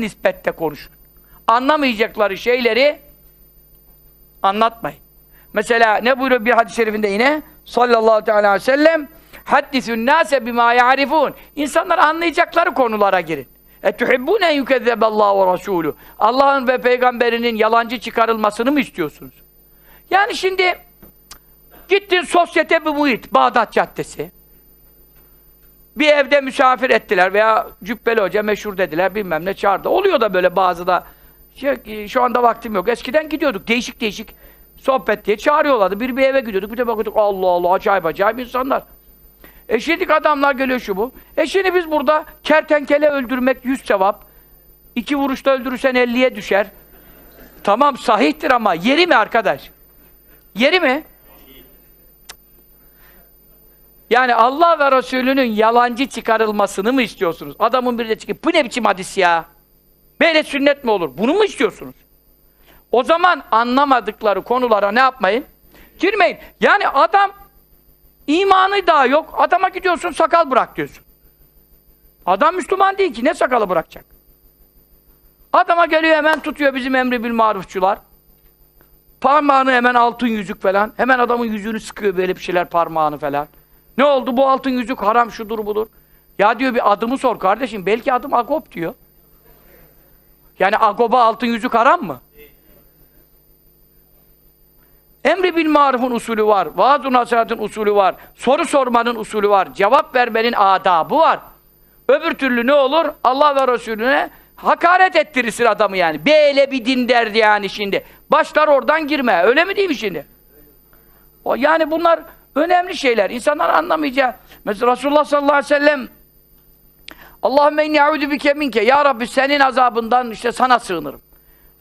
nispette konuşun. Anlamayacakları şeyleri anlatmayın. Mesela ne buyuruyor bir hadis-i şerifinde yine? Sallallahu aleyhi ve sellem Haddisün nâse bimâ ya'rifûn İnsanlar anlayacakları konulara girin. E tuhibbûne en yukezzeballahu ve rasûlü Allah'ın ve peygamberinin yalancı çıkarılmasını mı istiyorsunuz? Yani şimdi gittin sosyete bir muhit, Bağdat Caddesi. Bir evde misafir ettiler veya Cübbeli Hoca meşhur dediler bilmem ne çağırdı. Oluyor da böyle bazı da şey, şu anda vaktim yok. Eskiden gidiyorduk değişik değişik sohbet diye çağırıyorlardı. Bir bir eve gidiyorduk bir de bakıyorduk Allah Allah acayip acayip insanlar. E adamlar geliyor şu bu. E şimdi biz burada kertenkele öldürmek yüz sevap. İki vuruşta öldürürsen elliye düşer. Tamam sahihtir ama yeri mi arkadaş? Yeri mi? Yani Allah ve Resulünün yalancı çıkarılmasını mı istiyorsunuz? Adamın biri de çıkıp bu ne biçim hadis ya? Böyle sünnet mi olur? Bunu mu istiyorsunuz? O zaman anlamadıkları konulara ne yapmayın? Girmeyin. Yani adam imanı daha yok. Adama gidiyorsun sakal bırak diyorsun. Adam Müslüman değil ki. Ne sakalı bırakacak? Adama geliyor hemen tutuyor bizim emri bil marufçular. Parmağını hemen altın yüzük falan. Hemen adamın yüzüğünü sıkıyor böyle bir şeyler parmağını falan. Ne oldu bu altın yüzük haram şudur budur. Ya diyor bir adımı sor kardeşim. Belki adım Agop diyor. Yani Agop'a altın yüzük haram mı? Emri bil marufun usulü var. Vaaz-ı nasihatın usulü var. Soru sormanın usulü var. Cevap vermenin adabı var. Öbür türlü ne olur? Allah ve Resulüne hakaret ettirirsin adamı yani. Böyle bir din derdi yani şimdi. Başlar oradan girme. Öyle mi değil mi şimdi? O yani bunlar önemli şeyler. İnsanlar anlamayacağı. Mesela Resulullah sallallahu aleyhi ve sellem Allahümme inni a'udu bike minke. Ya Rabbi senin azabından işte sana sığınırım.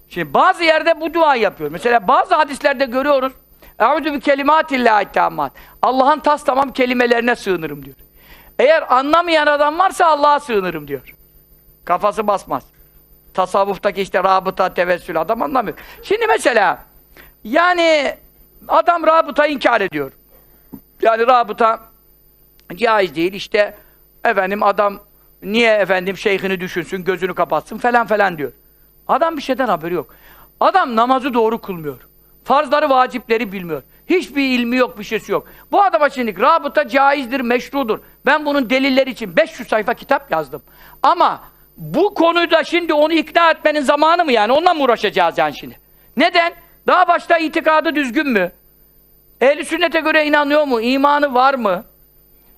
Şimdi bazı yerde bu dua yapıyor. Mesela bazı hadislerde görüyoruz. Eûzü bi kelimâtillâhi tâmmât. Allah'ın tas tamam kelimelerine sığınırım diyor. Eğer anlamayan adam varsa Allah'a sığınırım diyor. Kafası basmaz. Tasavvuftaki işte rabıta, tevessül adam anlamıyor. Şimdi mesela yani adam rabıta inkar ediyor. Yani rabıta caiz değil işte efendim adam niye efendim şeyhini düşünsün, gözünü kapatsın falan falan diyor. Adam bir şeyden haberi yok. Adam namazı doğru kılmıyor. Farzları, vacipleri bilmiyor. Hiçbir ilmi yok, bir şeysi yok. Bu adama şimdi rabıta caizdir, meşrudur. Ben bunun delilleri için 500 sayfa kitap yazdım. Ama bu konuda şimdi onu ikna etmenin zamanı mı yani? Onunla mı uğraşacağız yani şimdi? Neden? Daha başta itikadı düzgün mü? Ehli sünnete göre inanıyor mu? İmanı var mı?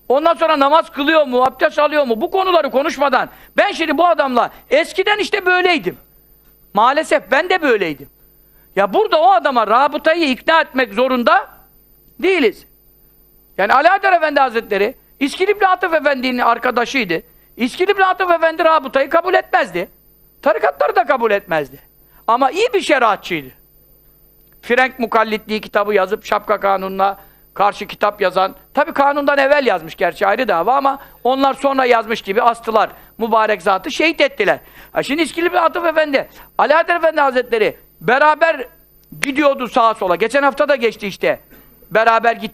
Ondan sonra namaz kılıyor mu? Abdest alıyor mu? Bu konuları konuşmadan ben şimdi bu adamla eskiden işte böyleydim. Maalesef ben de böyleydim. Ya burada o adama rabıtayı ikna etmek zorunda değiliz. Yani Ali Haydar Efendi Hazretleri İskilipli Atıf Efendi'nin arkadaşıydı. İskilipli Atıf Efendi rabıtayı kabul etmezdi. Tarikatları da kabul etmezdi. Ama iyi bir şeriatçıydı. Frenk Mukallitliği kitabı yazıp şapka kanununa karşı kitap yazan, tabi kanundan evvel yazmış gerçi ayrı dava ama onlar sonra yazmış gibi astılar. Mübarek zatı şehit ettiler. Ha şimdi İskilipli Atıf Efendi, Haydar Efendi Hazretleri beraber gidiyordu sağa sola. Geçen hafta da geçti işte. Beraber gitti.